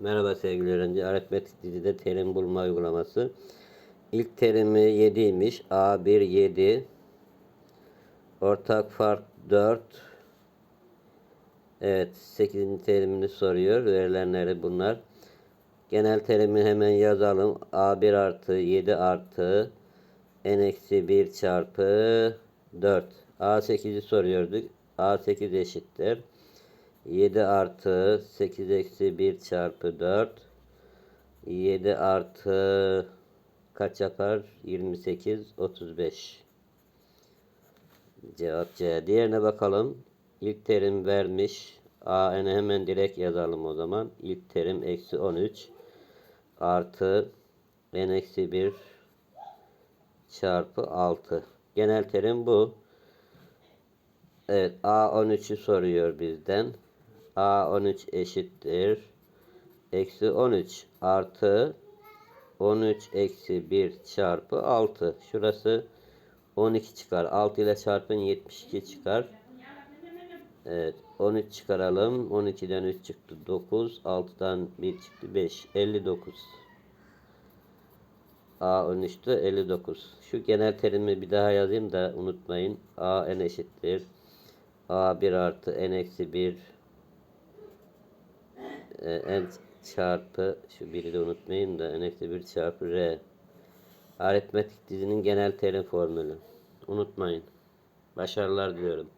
Merhaba sevgili öğrenci. Aritmetik dizide terim bulma uygulaması. İlk terimi 7'ymiş. A1 7. Ortak fark 4. Evet. 8. terimini soruyor. Verilenleri bunlar. Genel terimi hemen yazalım. A1 artı 7 artı n eksi 1 çarpı 4. A8'i soruyorduk. A8 eşittir. 7 artı 8 eksi 1 çarpı 4 7 artı kaç yapar? 28 35 Cevap C. Diğerine bakalım. İlk terim vermiş. AN'e hemen direkt yazalım o zaman. İlk terim eksi 13 artı n eksi 1 çarpı 6. Genel terim bu. Evet A13'ü soruyor bizden. A13 eşittir. Eksi 13 artı 13 eksi 1 çarpı 6. Şurası 12 çıkar. 6 ile çarpın 72 çıkar. Evet 13 çıkaralım. 12'den 3 çıktı 9. 6'dan 1 çıktı 5. 59. A13'tü 59. Şu genel terimi bir daha yazayım da unutmayın. A n eşittir. A1 artı n eksi 1 e, n çarpı şu biri de unutmayın da n eksi 1 çarpı r. Aritmetik dizinin genel terim formülü. Unutmayın. Başarılar diliyorum